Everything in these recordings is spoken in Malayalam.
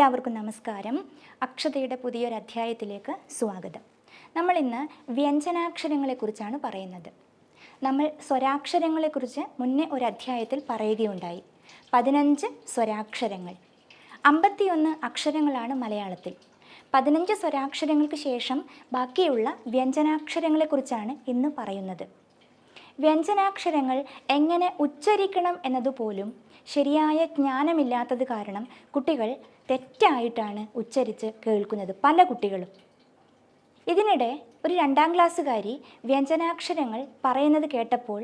എല്ലാവർക്കും നമസ്കാരം. അക്ഷതയുടെ പുതിയൊരു അധ്യായത്തിലേക്ക് സ്വാഗതം. നമ്മൾ ഇന്ന് വ്യഞ്ജനാക്ഷരങ്ങളെക്കുറിച്ചാണ് പറയുന്നത്. നമ്മൾ സ്വരാക്ഷരങ്ങളെക്കുറിച്ച് മുന്നേ ഒരു അധ്യായത്തിൽ പറയുകയുണ്ടായി. പതിനഞ്ച് സ്വരാക്ഷരങ്ങൾ. അമ്പത്തിയൊന്ന് അക്ഷരങ്ങളാണ് മലയാളത്തിൽ. പതിനഞ്ച് സ്വരാക്ഷരങ്ങൾക്ക് ശേഷം ബാക്കിയുള്ള വ്യഞ്ജനാക്ഷരങ്ങളെക്കുറിച്ചാണ് ഇന്ന് പറയുന്നത്. വ്യഞ്ജനാക്ഷരങ്ങൾ എങ്ങനെ ഉച്ചരിക്കണം എന്നതുപോലും ശരിയായ ജ്ഞാനമില്ലാത്തത് കാരണം കുട്ടികൾ തെറ്റായിട്ടാണ് ഉച്ചരിച്ച് കേൾക്കുന്നത് പല കുട്ടികളും. ഇതിനിടെ ഒരു രണ്ടാം ക്ലാസ്സുകാരി വ്യഞ്ജനാക്ഷരങ്ങൾ പറയുന്നത് കേട്ടപ്പോൾ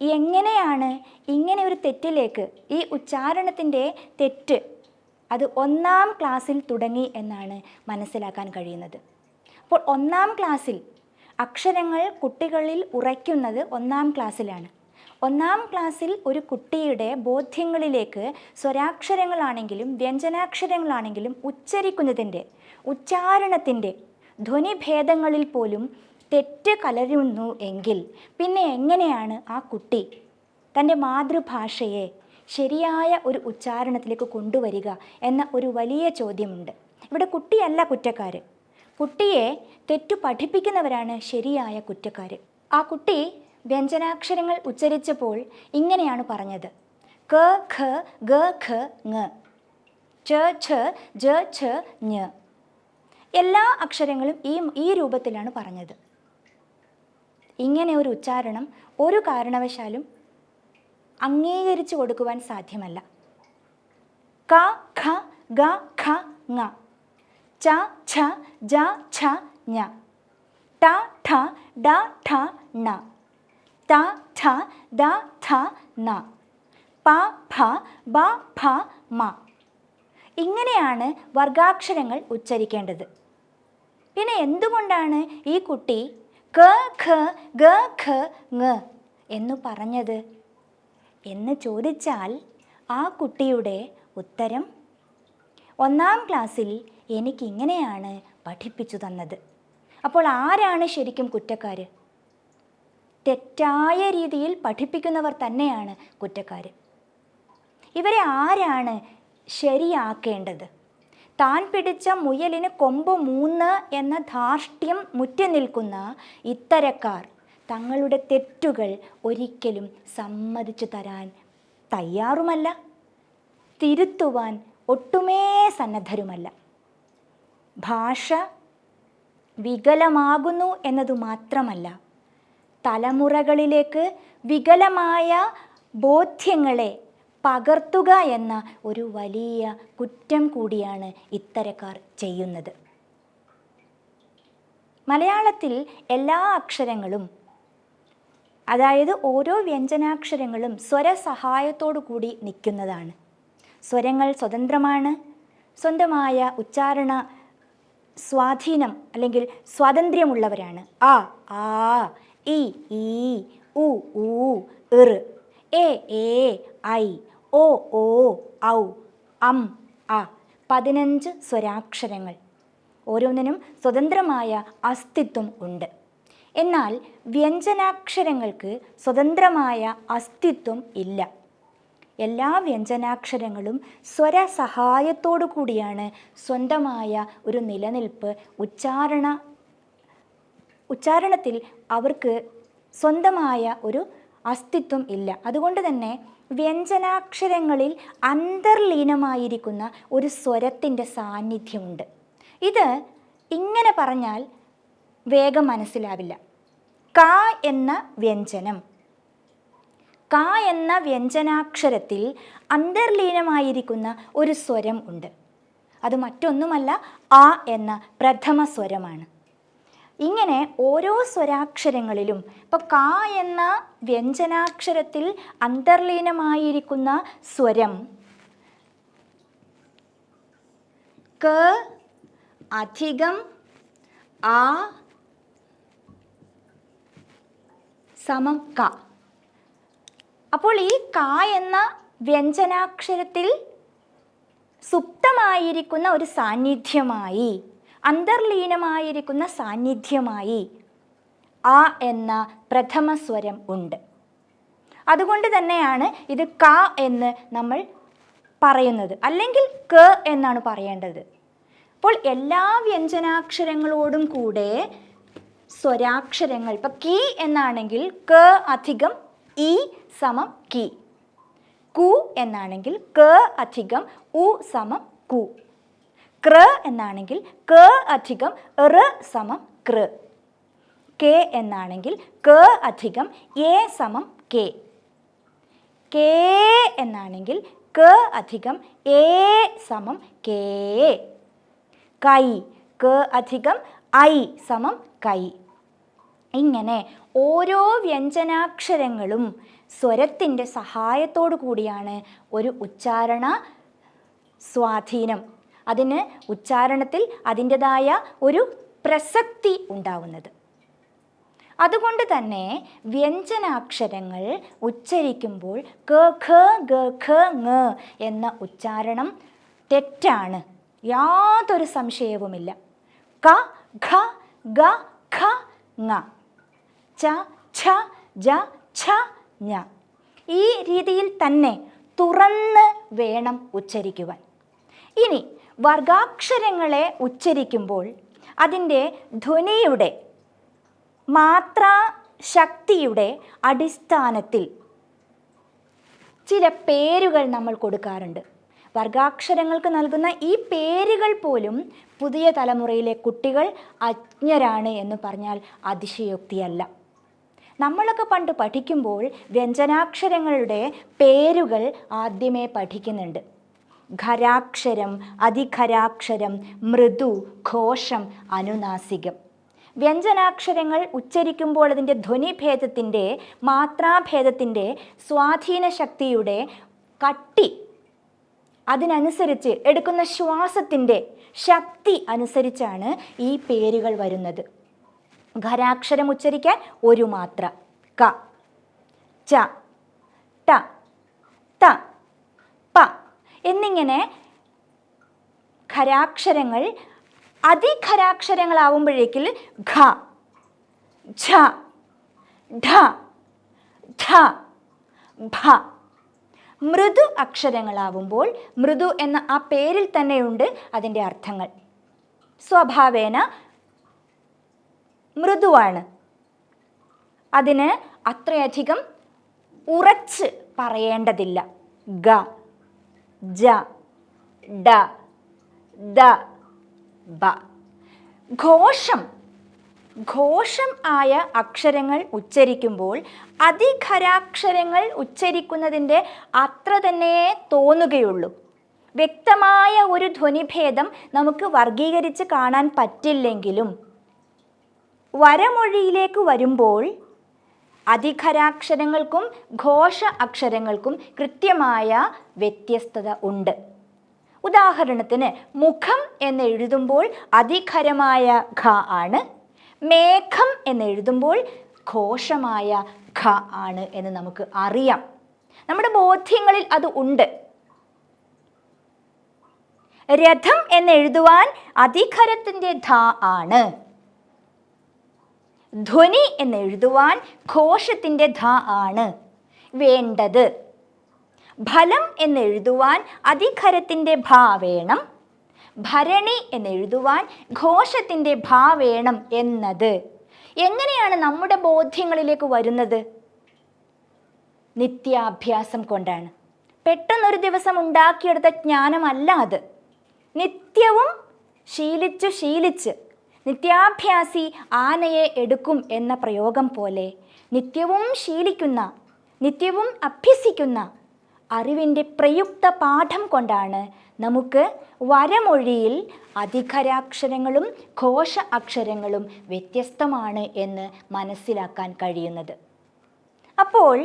എങ്ങനെയാണ് ഇങ്ങനെ ഒരു തെറ്റിലേക്ക് ഈ ഉച്ചാരണത്തിന്റെ തെറ്റ് അത് ഒന്നാം ക്ലാസ്സിൽ തുടങ്ങി എന്നാണ് മനസ്സിലാക്കാൻ കഴിയുന്നത്. അപ്പോൾ ഒന്നാം ക്ലാസ്സിൽ അക്ഷരങ്ങൾ കുട്ടികളിൽ ഉറയ്ക്കുന്നത് ഒന്നാം ക്ലാസ്സിലാണ്. ഒന്നാം ക്ലാസ്സിൽ ഒരു കുട്ടിയുടെ ബോധ്യങ്ങളിലേക്ക് സ്വരാക്ഷരങ്ങളാണെങ്കിലും വ്യഞ്ജനാക്ഷരങ്ങളാണെങ്കിലും ഉച്ചരിക്കുന്നതിന്റെ ഉച്ചാരണത്തിന്റെ ധ്വനിഭേദങ്ങളിൽ പോലും തെറ്റ് കലരുന്നു എങ്കിൽ പിന്നെ എങ്ങനെയാണ് ആ കുട്ടി തന്റെ മാതൃഭാഷയെ ശരിയായ ഒരു ഉച്ചാരണത്തിലേക്ക് കൊണ്ടുവരിക എന്ന ഒരു വലിയ ചോദ്യമുണ്ട്. ഇവിടെ കുട്ടിയല്ല കുറ്റക്കാർ കുട്ടിയെ തെറ്റു പഠിപ്പിക്കുന്നവരാണ് ശരിയായ കുറ്റക്കാർ ആ കുട്ടി വ്യഞ്ജനാക്ഷരങ്ങൾ ഉച്ചരിച്ചപ്പോൾ ഇങ്ങനെയാണ് പറഞ്ഞത്. ക ഖ ഗ ഖ ങ. ച ഛ ജ ഛ ഞ എല്ലാ അക്ഷരങ്ങളും ഈ ഈ രൂപത്തിലാണ് പറഞ്ഞത്. ഇങ്ങനെ ഒരു ഉച്ചാരണം ഒരു കാരണവശാലും അംഗീകരിച്ചു കൊടുക്കുവാൻ സാധ്യമല്ല. ക ഖ ഗ ഖ ങ. ച ഛ ജ ഛ ഞ ട ഠ ഡ ഠ ണ ത ഠ ദ ഠ ന. പ ഫ ബ ഫ മ. ഇങ്ങനെയാണ് വർഗാക്ഷരങ്ങൾ ഉച്ചരിക്കേണ്ടത്. പിന്നെ എന്തുകൊണ്ടാണ് ഈ കുട്ടി ക ഖ ഗ ഖ ങ എന്ന് പറഞ്ഞത്? എന്ന് ചോദിച്ചാൽ ആ കുട്ടിയുടെ ഉത്തരം ഒന്നാം ക്ലാസ്സിൽ എനിക്കിങ്ങനെയാണ് പഠിപ്പിച്ചു തന്നത്. അപ്പോൾ ആരാണ് ശരിക്കും കുറ്റക്കാർ തെറ്റായ രീതിയിൽ പഠിപ്പിക്കുന്നവർ തന്നെയാണ് കുറ്റക്കാർ ഇവരെ ആരാണ് ശരിയാക്കേണ്ടത്? താൻ പിടിച്ച മുയലിന് കൊമ്പ് മൂന്ന് എന്ന ധാർഷ്ട്യം മുറ്റി നിൽക്കുന്ന ഇത്തരക്കാർ തങ്ങളുടെ തെറ്റുകൾ ഒരിക്കലും സമ്മതിച്ചു തരാൻ തയ്യാറുമല്ല. തിരുത്തുവാൻ ഒട്ടുമേ സന്നദ്ധരുമല്ല. ഭാഷ വികലമാകുന്നു എന്നതു മാത്രമല്ല തലമുറകളിലേക്ക് വികലമായ ബോധ്യങ്ങളെ പകർത്തുക എന്ന ഒരു വലിയ കുറ്റം കൂടിയാണ് ഇത്തരക്കാർ ചെയ്യുന്നത്. മലയാളത്തിൽ എല്ലാ അക്ഷരങ്ങളും അതായത് ഓരോ വ്യഞ്ജനാക്ഷരങ്ങളും സ്വരസഹായത്തോടു കൂടി നിൽക്കുന്നതാണ്. സ്വരങ്ങൾ സ്വതന്ത്രമാണ്. സ്വന്തമായ ഉച്ചാരണ സ്വാധീനം അല്ലെങ്കിൽ സ്വാതന്ത്ര്യമുള്ളവരാണ്. ആ ആ ഇ ഈ ഉ ഊ ഇർ എ എ ഐ ഓ ഓ ഔ അം അ പതിനഞ്ച് സ്വരാക്ഷരങ്ങൾ. ഓരോന്നിനും സ്വതന്ത്രമായ അസ്തിത്വം ഉണ്ട്. എന്നാൽ വ്യഞ്ജനാക്ഷരങ്ങൾക്ക് സ്വതന്ത്രമായ അസ്തിത്വം ഇല്ല. എല്ലാ വ്യഞ്ജനാക്ഷരങ്ങളും സ്വരസഹായത്തോടു കൂടിയാണ് സ്വന്തമായ ഒരു നിലനിൽപ്പ് ഉച്ചാരണ ഉച്ചാരണത്തിൽ അവർക്ക് സ്വന്തമായ ഒരു അസ്തിത്വം ഇല്ല. അതുകൊണ്ട് തന്നെ വ്യഞ്ജനാക്ഷരങ്ങളിൽ അന്തർലീനമായിരിക്കുന്ന ഒരു സ്വരത്തിന്റെ സാന്നിധ്യമുണ്ട്. ഇത് ഇങ്ങനെ പറഞ്ഞാൽ വേഗം മനസ്സിലാവില്ല. ക എന്ന വ്യഞ്ജനം. ക എന്ന വ്യഞ്ജനാക്ഷരത്തിൽ അന്തർലീനമായിരിക്കുന്ന ഒരു സ്വരം ഉണ്ട്. അത് മറ്റൊന്നുമല്ല ആ എന്ന പ്രഥമ സ്വരമാണ്. ഇങ്ങനെ ഓരോ സ്വരാക്ഷരങ്ങളിലും ഇപ്പോൾ ക എന്ന വ്യഞ്ജനാക്ഷരത്തിൽ അന്തർലീനമായിരിക്കുന്ന സ്വരം ക അധികം ആ സമം ക. അപ്പോൾ ഈ ക എന്ന വ്യഞ്ജനാക്ഷരത്തിൽ സുപ്തമായിരിക്കുന്ന ഒരു സാന്നിധ്യമായി അന്തർലീനമായിരിക്കുന്ന സാന്നിധ്യമായി ആ എന്ന പ്രഥമ സ്വരം ഉണ്ട്. അതുകൊണ്ട് തന്നെയാണ് ഇത് ക എന്ന് നമ്മൾ പറയുന്നത്. അല്ലെങ്കിൽ ക എന്നാണ് പറയേണ്ടത്. അപ്പോൾ എല്ലാ വ്യഞ്ജനാക്ഷരങ്ങളോടും കൂടെ സ്വരാക്ഷരങ്ങൾ ഇപ്പം കീ എന്നാണെങ്കിൽ ക അധികം ഇ സമം കി. കു എന്നാണെങ്കിൽ ക അധികം ഉ സമം കു. ക്ര എന്നാണെങ്കിൽ ക അധികം റ് സമം കൃ. കെ എന്നാണെങ്കിൽ ക അധികം എ സമം കെ. കേ എന്നാണെങ്കിൽ ക അധികം എ സമം കേ. കൈ. ക അധികം ഐ സമം കൈ. ഇങ്ങനെ ഓരോ വ്യഞ്ജനാക്ഷരങ്ങളും സ്വരത്തിന്റെ സഹായത്തോടു കൂടിയാണ് ഒരു ഉച്ചാരണ സ്വാധീനം. അതിന് ഉച്ചാരണത്തിൽ അതിന്റെതായ ഒരു പ്രസക്തി ഉണ്ടാവുന്നത്. അതുകൊണ്ട് തന്നെ വ്യഞ്ജനാക്ഷരങ്ങൾ ഉച്ചരിക്കുമ്പോൾ ക ഖ ഗ ഖ ങ എന്ന ഉച്ചാരണം തെറ്റാണ്. യാതൊരു സംശയവുമില്ല. ക ഖ ഗ ഖ ങ. ച ഛ ജ ഛ ഞ. ഈ രീതിയിൽ തന്നെ തുറന്ന് വേണം ഉച്ചരിക്കുവാൻ. ഇനി വർഗാക്ഷരങ്ങളെ ഉച്ചരിക്കുമ്പോൾ അതിന്റെ ധ്വനിയുടെ മാത്രാ ശക്തിയുടെ അടിസ്ഥാനത്തിൽ ചില പേരുകൾ നമ്മൾ കൊടുക്കാറുണ്ട്. വർഗാക്ഷരങ്ങൾക്ക് നൽകുന്ന ഈ പേരുകൾ പോലും പുതിയ തലമുറയിലെ കുട്ടികൾ അജ്ഞരാണ് എന്ന് പറഞ്ഞാൽ അതിശയോക്തിയല്ല. നമ്മളൊക്കെ പണ്ട് പഠിക്കുമ്പോൾ വ്യഞ്ജനാക്ഷരങ്ങളുടെ പേരുകൾ ആദ്യമേ പഠിക്കുന്നുണ്ട്. ഖരാക്ഷരം അതിഖരാക്ഷരം മൃദു ഘോഷം അനുനാസികം. വ്യഞ്ജനാക്ഷരങ്ങൾ ഉച്ചരിക്കുമ്പോൾ അതിന്റെ ധ്വനിഭേദത്തിന്റെ മാത്രാഭേദത്തിന്റെ സ്വാധീന ശക്തിയുടെ കട്ടി അതിനനുസരിച്ച് എടുക്കുന്ന ശ്വാസത്തിന്റെ ശക്തി അനുസരിച്ചാണ് ഈ പേരുകൾ വരുന്നത്. ഖരാക്ഷരം ഉച്ചരിക്കാൻ ഒരു മാത്ര. ക. ച. ട. ത. പ. എന്നിങ്ങനെ ഖരാക്ഷരങ്ങൾ അതിഖരാക്ഷരങ്ങളാവുമ്പോഴേക്കിൽ ഘ. ഝ ഢ. ധ ഭ. മൃദു അക്ഷരങ്ങളാവുമ്പോൾ മൃദു എന്ന ആ പേരിൽ തന്നെയുണ്ട് അതിന്റെ അർത്ഥങ്ങൾ. സ്വഭാവേന മൃദുവാണ്. അതിന് അത്രയധികം ഉറച്ച് പറയേണ്ടതില്ല. ഗ ജ ഡ ദ ബ. ഘോഷം. ഘോഷം ആയ അക്ഷരങ്ങൾ ഉച്ചരിക്കുമ്പോൾ അതിഖരാക്ഷരങ്ങൾ ഉച്ചരിക്കുന്നതിന്റെ അത്ര തന്നെ തോന്നുകയുള്ളൂ. വ്യക്തമായ ഒരു ധ്വനിഭേദം നമുക്ക് വർഗീകരിച്ച് കാണാൻ പറ്റില്ലെങ്കിലും വരമൊഴിയിലേക്ക് വരുമ്പോൾ അധികരാക്ഷരങ്ങൾക്കും ഘോഷ അക്ഷരങ്ങൾക്കും കൃത്യമായ വ്യത്യസ്തത ഉണ്ട്. ഉദാഹരണത്തിന് മുഖം എന്ന് എഴുതുമ്പോൾ അതിഖരമായ ഘ ആണ്. മേഘം എന്ന് എഴുതുമ്പോൾ ഘോഷമായ ഘ ആണ് എന്ന് നമുക്ക് അറിയാം. നമ്മുടെ ബോധ്യങ്ങളിൽ അത് ഉണ്ട്. രഥം എന്ന് എഴുതുവാൻ അധികരത്തിന്റെ ധ ആണ്. ധ്വനി എന്ന് എഴുതുവാൻ ഘോഷത്തിന്റെ ധ ആണ്. വേണ്ടത്. ഫലം എന്ന് എഴുതുവാൻ അധികരത്തിന്റെ ഭ വേണം. ഭരണി എന്ന് എഴുതുവാൻ ഘോഷത്തിന്റെ ഭ വേണം എന്നത്. എങ്ങനെയാണ് നമ്മുടെ ബോധ്യങ്ങളിലേക്ക് വരുന്നത്? നിത്യാഭ്യാസം കൊണ്ടാണ്. പെട്ടെന്നൊരു ദിവസം ഉണ്ടാക്കിയെടുത്ത ജ്ഞാനമല്ല അത്. നിത്യവും ശീലിച്ചു ശീലിച്ച് നിത്യാഭ്യാസി ആനയെ എടുക്കും എന്ന പ്രയോഗം പോലെ നിത്യവും ശീലിക്കുന്ന നിത്യവും അഭ്യസിക്കുന്ന അറിവിന്റെ പ്രയുക്ത പാഠം കൊണ്ടാണ് നമുക്ക് വരമൊഴിയിൽ അധികരാക്ഷരങ്ങളും ഘോഷ അക്ഷരങ്ങളും വ്യത്യസ്തമാണ് എന്ന് മനസ്സിലാക്കാൻ കഴിയുന്നത്. അപ്പോൾ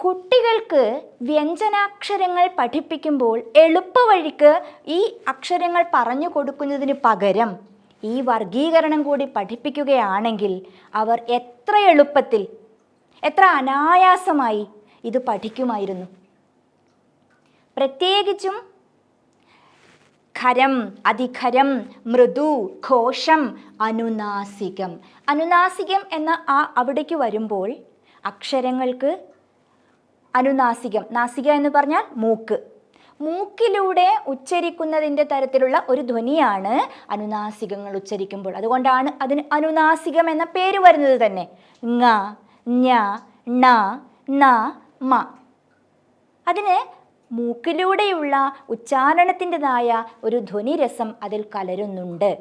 കുട്ടികൾക്ക് വ്യഞ്ജനാക്ഷരങ്ങൾ പഠിപ്പിക്കുമ്പോൾ എളുപ്പവഴിക്ക് ഈ അക്ഷരങ്ങൾ പറഞ്ഞു കൊടുക്കുന്നതിന് പകരം ഈ വർഗീകരണം കൂടി പഠിപ്പിക്കുകയാണെങ്കിൽ അവർ എത്ര എളുപ്പത്തിൽ എത്ര അനായാസമായി ഇത് പഠിക്കുമായിരുന്നു. പ്രത്യേകിച്ചും ഖരം അധികരം മൃദു ഘോഷം അനുനാസികം. അനുനാസികം എന്ന ആ അവിടേക്ക് വരുമ്പോൾ അക്ഷരങ്ങൾക്ക് അനുനാസികം. നാസിക എന്ന് പറഞ്ഞാൽ മൂക്ക്. മൂക്കിലൂടെ ഉച്ചരിക്കുന്നതിന്റെ തരത്തിലുള്ള ഒരു ധ്വനിയാണ് അനുനാസികങ്ങൾ ഉച്ചരിക്കുമ്പോൾ. അതുകൊണ്ടാണ് അതിന് അനുനാസികം എന്ന പേര് വരുന്നത് തന്നെ. ങ ഞ ണ ന മ. അതിന് മൂക്കിലൂടെയുള്ള ഉച്ചാരണത്തിന്റെതായ ഒരു ധ്വനിരസം അതിൽ കലരുന്നുണ്ട്.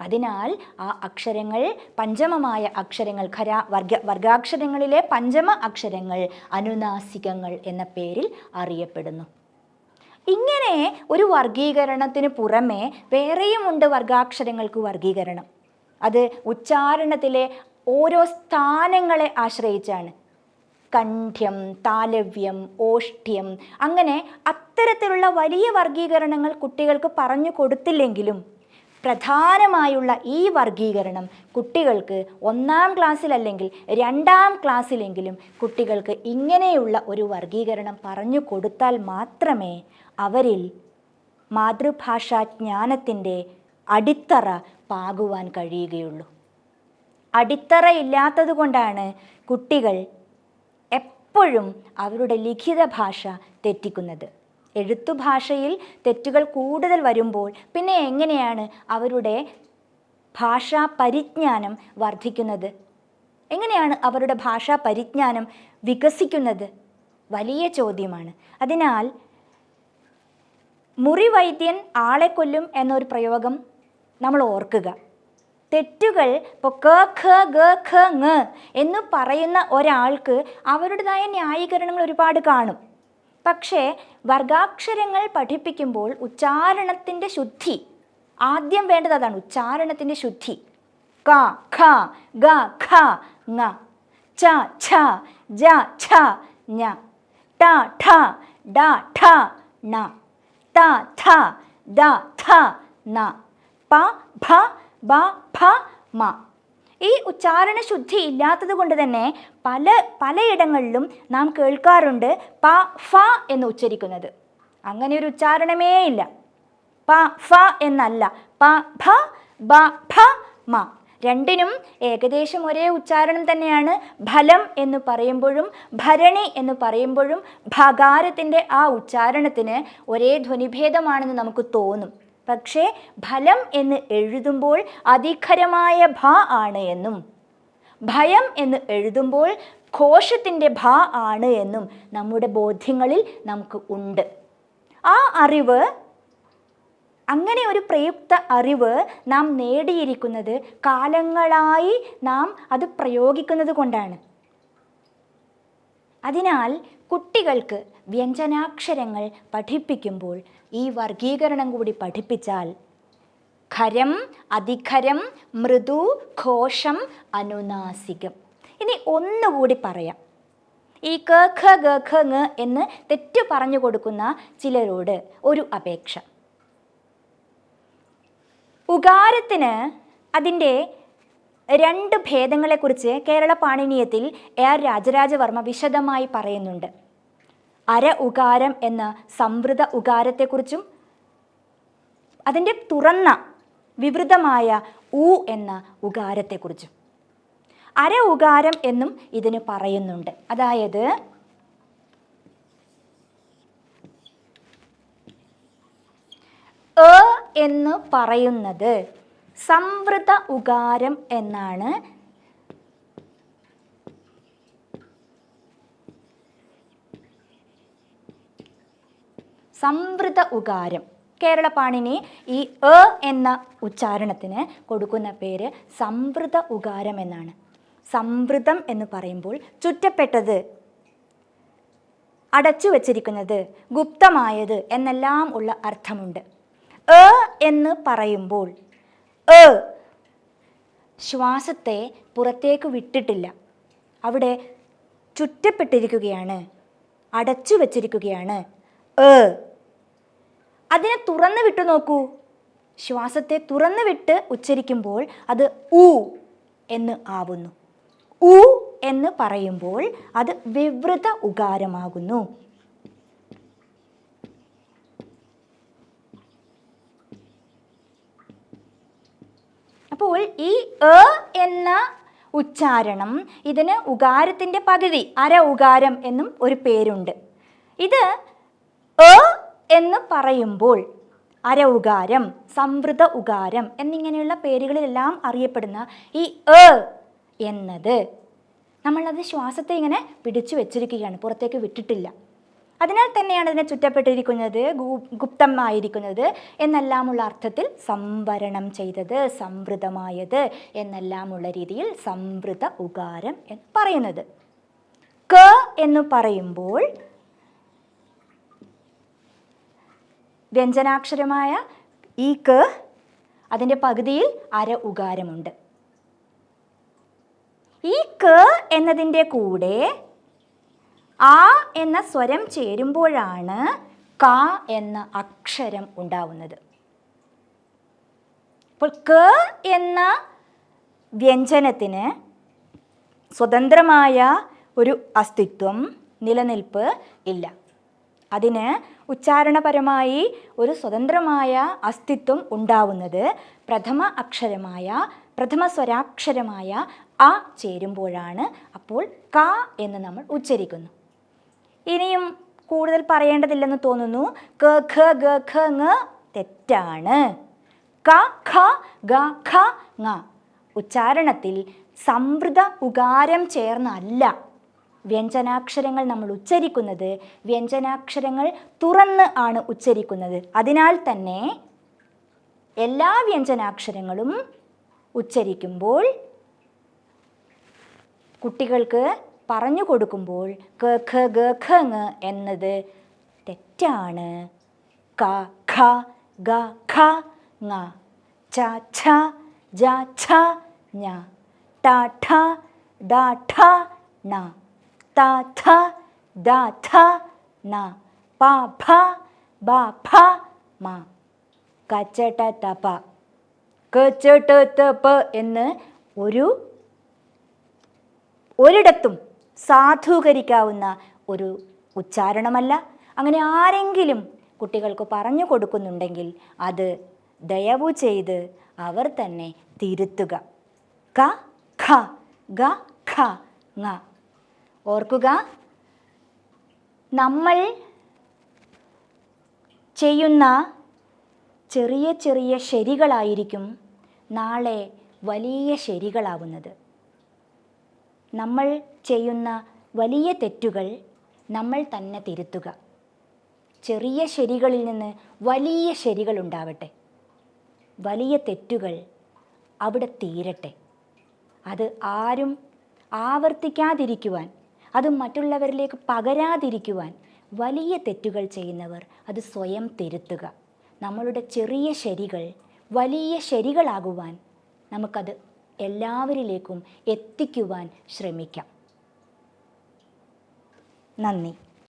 അതിനാൽ ആ അക്ഷരങ്ങൾ പഞ്ചമമായ അക്ഷരങ്ങൾ ഖര വർഗ വർഗാക്ഷരങ്ങളിലെ പഞ്ചമ അക്ഷരങ്ങൾ അനുനാസികങ്ങൾ എന്ന പേരിൽ അറിയപ്പെടുന്നു. ഇങ്ങനെ ഒരു വർഗീകരണത്തിന് പുറമെ വേറെയുമുണ്ട് വർഗാക്ഷരങ്ങൾക്ക് വർഗീകരണം അത് ഉച്ചാരണത്തിലെ ഓരോ സ്ഥാനങ്ങളെ ആശ്രയിച്ചാണ്. കണ്ഠ്യം താലവ്യം ഓഷ്ഠ്യം അങ്ങനെ അത്തരത്തിലുള്ള വലിയ വർഗീകരണങ്ങൾ കുട്ടികൾക്ക് പറഞ്ഞു കൊടുത്തില്ലെങ്കിലും പ്രധാനമായുള്ള ഈ വർഗീകരണം കുട്ടികൾക്ക് ഒന്നാം ക്ലാസ്സിലല്ലെങ്കിൽ രണ്ടാം ക്ലാസ്സിലെങ്കിലും കുട്ടികൾക്ക് ഇങ്ങനെയുള്ള ഒരു വർഗീകരണം പറഞ്ഞു കൊടുത്താൽ മാത്രമേ അവരിൽ മാതൃഭാഷാ ജ്ഞാനത്തിന്റെ അടിത്തറ പാകുവാൻ കഴിയുകയുള്ളൂ. അടിത്തറ ഇല്ലാത്തതുകൊണ്ടാണ് കുട്ടികൾ എപ്പോഴും അവരുടെ ലിഖിത ഭാഷ തെറ്റിക്കുന്നത്. എഴുത്തുഭാഷയിൽ തെറ്റുകൾ കൂടുതൽ വരുമ്പോൾ പിന്നെ എങ്ങനെയാണ് അവരുടെ ഭാഷാ പരിജ്ഞാനം വർദ്ധിക്കുന്നത്? എങ്ങനെയാണ് അവരുടെ ഭാഷാ പരിജ്ഞാനം വികസിക്കുന്നത്? വലിയ ചോദ്യമാണ്. അതിനാൽ മുറിവൈദ്യൻ ആളെ കൊല്ലും എന്നൊരു പ്രയോഗം നമ്മൾ ഓർക്കുക. തെറ്റുകൾ ഇപ്പോൾ ക ഖ ഗ ഖ ങ് എന്ന് പറയുന്ന ഒരാൾക്ക് അവരുടേതായ ന്യായീകരണങ്ങൾ ഒരുപാട് കാണും. പക്ഷേ വർഗാക്ഷരങ്ങൾ പഠിപ്പിക്കുമ്പോൾ ഉച്ചാരണത്തിന്റെ ശുദ്ധി ആദ്യം വേണ്ടത് അതാണ് ഉച്ചാരണത്തിന്റെ ശുദ്ധി. ക ഖ ഗ ഖ ങ ച ഛ ജ ഛ ഞ ട ഠ ഡ ഠ ണ. ത ഥ ദ ഥ ന പ ഭ ബ ഭ മ. ഈ ഉച്ചാരണ ശുദ്ധി ഇല്ലാത്തത് കൊണ്ട് തന്നെ പല പലയിടങ്ങളിലും നാം കേൾക്കാറുണ്ട് പ ഫ എന്ന് ഉച്ചരിക്കുന്നത്. അങ്ങനെ ഒരു ഉച്ചാരണമേ ഇല്ല. പ ഫ എന്നല്ല. പ ഭ ബ ഭ മ. രണ്ടിനും ഏകദേശം ഒരേ ഉച്ചാരണം തന്നെയാണ് ഫലം എന്ന് പറയുമ്പോഴും ഭരണി എന്ന് പറയുമ്പോഴും ഭകാരത്തിന്റെ ആ ഉച്ചാരണത്തിന് ഒരേ ധ്വനിഭേദമാണെന്ന് നമുക്ക് തോന്നും. പക്ഷേ ഫലം എന്ന് എഴുതുമ്പോൾ അധികരമായ ഭ ആണ് എന്നും ഭയം എന്ന് എഴുതുമ്പോൾ ഘോഷത്തിന്റെ ഭ ആണ് എന്നും നമ്മുടെ ബോധ്യങ്ങളിൽ നമുക്ക് ഉണ്ട്. ആ അറിവ് അങ്ങനെ ഒരു പ്രയുക്ത അറിവ് നാം നേടിയിരിക്കുന്നത് കാലങ്ങളായി നാം അത് പ്രയോഗിക്കുന്നത് കൊണ്ടാണ്. അതിനാൽ കുട്ടികൾക്ക് വ്യഞ്ജനാക്ഷരങ്ങൾ പഠിപ്പിക്കുമ്പോൾ ഈ വർഗീകരണം കൂടി പഠിപ്പിച്ചാൽ ഖരം അധികരം മൃദു ഘോഷം അനുനാസികം. ഇനി ഒന്നുകൂടി പറയാം. ഈ ക ഖ ഗ ഖ എന്ന് തെറ്റു പറഞ്ഞു കൊടുക്കുന്ന ചിലരോട് ഒരു അപേക്ഷ. ഉകാരത്തിന് അതിന്റെ രണ്ട് ഭേദങ്ങളെക്കുറിച്ച് കേരള പാണിനീയത്തിൽ എ ആർ രാജരാജവർമ്മ വിശദമായി പറയുന്നുണ്ട്. അര ഉകാരം എന്ന സംവൃത ഉകാരത്തെക്കുറിച്ചും അതിന്റെ തുറന്ന വിവൃതമായ ഉ എന്ന ഉകാരത്തെക്കുറിച്ചും. അര ഉകാരം എന്നും ഇതിന് പറയുന്നുണ്ട്. അതായത് എ എന്ന് പറയുന്നത്. സംവൃത ഉകാരം എന്നാണ്. സംവൃത ഉകാരം. കേരള പാണിനി ഈ എ എന്ന ഉച്ചാരണത്തിന് കൊടുക്കുന്ന പേര് സംവൃത ഉകാരം എന്നാണ്. സംവൃതം എന്ന് പറയുമ്പോൾ ചുറ്റപ്പെട്ടത് അടച്ചു വച്ചിരിക്കുന്നത് ഗുപ്തമായത് എന്നെല്ലാം ഉള്ള അർത്ഥമുണ്ട്. എന്ന് പറയുമ്പോൾ എ ശ്വാസത്തെ പുറത്തേക്ക് വിട്ടിട്ടില്ല. അവിടെ ചുറ്റപ്പെട്ടിരിക്കുകയാണ് അടച്ചു വച്ചിരിക്കുകയാണ്. എ അതിനെ തുറന്നു വിട്ടു നോക്കൂ. ശ്വാസത്തെ തുറന്നു വിട്ട് ഉച്ചരിക്കുമ്പോൾ അത് ഉ എന്ന് ആവുന്നു. ഉ എന്ന് പറയുമ്പോൾ അത് വിവൃത ഉകാരമാകുന്നു. അപ്പോൾ ഈ എ എന്ന ഉച്ചാരണം ഇതിന് ഉകാരത്തിന്റെ പകുതി അര ഉകാരം എന്നും ഒരു പേരുണ്ട്. ഇത് എ എന്ന് പറയുമ്പോൾ അര ഉകാരം സംവൃത ഉകാരം എന്നിങ്ങനെയുള്ള പേരുകളിലെല്ലാം അറിയപ്പെടുന്ന ഈ എ എന്നത് നമ്മളത് ശ്വാസത്തെ ഇങ്ങനെ പിടിച്ചു വെച്ചിരിക്കുകയാണ് പുറത്തേക്ക് വിട്ടിട്ടില്ല. അതിനാൽ തന്നെയാണ് അതിനെ ചുറ്റപ്പെട്ടിരിക്കുന്നത് ഗുപ്തമായിരിക്കുന്നത് എന്നെല്ലാമുള്ള അർത്ഥത്തിൽ സംവരണം ചെയ്തത് സംവൃതമായത് എന്നെല്ലാമുള്ള രീതിയിൽ സംവൃത ഉകാരം എന്ന് പറയുന്നത്. ക എന്ന് പറയുമ്പോൾ വ്യഞ്ജനാക്ഷരമായ ഈ ക അതിന്റെ പകുതിയിൽ അര ഉകാരമുണ്ട്. ഈ ക എന്നതിന്റെ കൂടെ ആ എന്ന സ്വരം ചേരുമ്പോഴാണ് ക എന്ന അക്ഷരം ഉണ്ടാവുന്നത്. അപ്പോൾ ക എന്ന വ്യഞ്ജനത്തിന് സ്വതന്ത്രമായ ഒരു അസ്തിത്വം നിലനിൽപ്പ് ഇല്ല. അതിന് ഉച്ചാരണപരമായി ഒരു സ്വതന്ത്രമായ അസ്തിത്വം ഉണ്ടാവുന്നത് പ്രഥമ അക്ഷരമായ പ്രഥമ സ്വരാക്ഷരമായ അ ചേരുമ്പോഴാണ്. അപ്പോൾ ക എന്ന് നമ്മൾ ഉച്ചരിക്കുന്നു. ഇനിയും കൂടുതൽ പറയേണ്ടതില്ലെന്ന് തോന്നുന്നു. ക ഖ ഗ ഖ ങ തെറ്റാണ്. ക ഖ ഗ ഖ ങ. ഉച്ചാരണത്തിൽ സംവൃത ഉകാരം ചേർന്നല്ല. വ്യഞ്ജനാക്ഷരങ്ങൾ നമ്മൾ ഉച്ചരിക്കുന്നത് വ്യഞ്ജനാക്ഷരങ്ങൾ തുറന്ന് ആണ് ഉച്ചരിക്കുന്നത്. അതിനാൽ തന്നെ എല്ലാ വ്യഞ്ജനാക്ഷരങ്ങളും ഉച്ചരിക്കുമ്പോൾ കുട്ടികൾക്ക് പറഞ്ഞു കൊടുക്കുമ്പോൾ ക ഖ ഗ ഖ ങ എന്നത് തെറ്റാണ്. ക ഖ ഗ ഖ ങ ച ഛ ജ ഛ ഞ ട ഠ ദ ഠ ണ ത ഥ ദ ഥ ന പ ഫ ബ ഫ മ. കച്ചട്ട തപ കച്ചട്ട തപ എന്ന് ഒരു ഒരിടത്തും സാധൂകരിക്കാവുന്ന ഒരു ഉച്ചാരണമല്ല. അങ്ങനെ ആരെങ്കിലും കുട്ടികൾക്ക് പറഞ്ഞു കൊടുക്കുന്നുണ്ടെങ്കിൽ അത് ദയവു ചെയ്ത് അവർ തന്നെ തിരുത്തുക. ക ഖ ഗ ഖ ങ. ഓർക്കുക നമ്മൾ ചെയ്യുന്ന ചെറിയ ചെറിയ ശരികളായിരിക്കും നാളെ വലിയ ശരികളാവുന്നത്. നമ്മൾ ചെയ്യുന്ന വലിയ തെറ്റുകൾ നമ്മൾ തന്നെ തിരുത്തുക. ചെറിയ ശരികളിൽ നിന്ന് വലിയ ശരികൾ ഉണ്ടാവട്ടെ. വലിയ തെറ്റുകൾ അവിടെ തീരട്ടെ. അത് ആരും ആവർത്തിക്കാതിരിക്കുവാൻ അത് മറ്റുള്ളവരിലേക്ക് പകരാതിരിക്കുവാൻ വലിയ തെറ്റുകൾ ചെയ്യുന്നവർ അത് സ്വയം തിരുത്തുക. നമ്മളുടെ ചെറിയ ശരികൾ വലിയ ശരികളാകുവാൻ നമുക്കത് എല്ലാവരിലേക്കും എത്തിക്കുവാൻ ശ്രമിക്കാം. നന്ദി.